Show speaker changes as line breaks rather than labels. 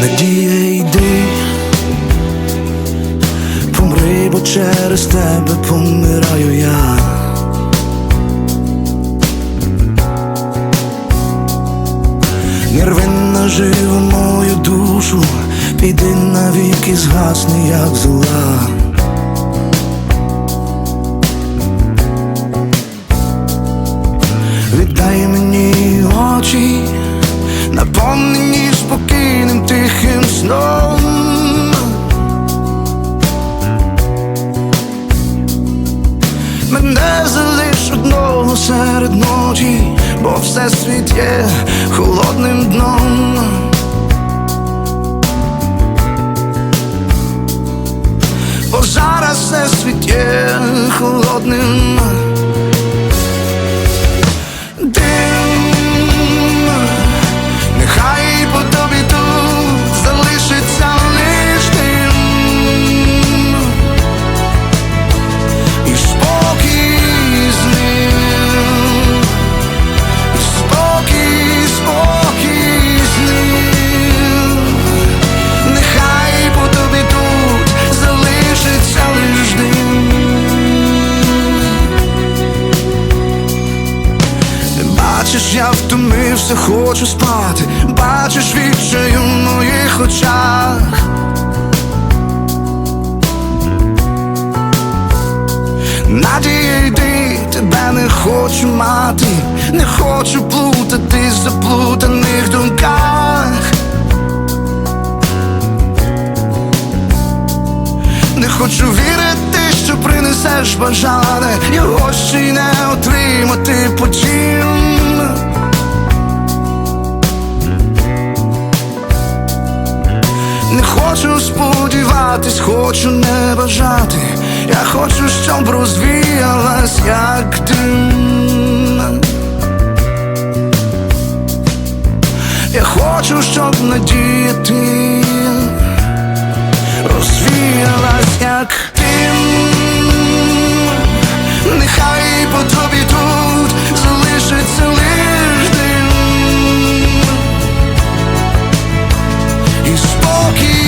Надія йди, помри, бо через тебе помираю я. Нервинна живо мою душу, піди навіки згасни, як зла. Віддай мені очі, наповнені сном. Мене залиш одного серед ночі, бо все світ є холодним дном. Бо зараз все світ є холодним. Бачиш, я втомився, хочу спати, бачиш відчаю в моїх очах. Надія йди, тебе не хочу мати, не хочу плутати в заплутаних думках. Не хочу вірити, що принесеш бажане, його ще й не отримати потім. хочу не бажати, я хочу, щоб розвіялась, як дим. Я хочу, щоб надіяти, розвіялась, як дим. Нехай по тобі тут залишиться лиш дим. І спокій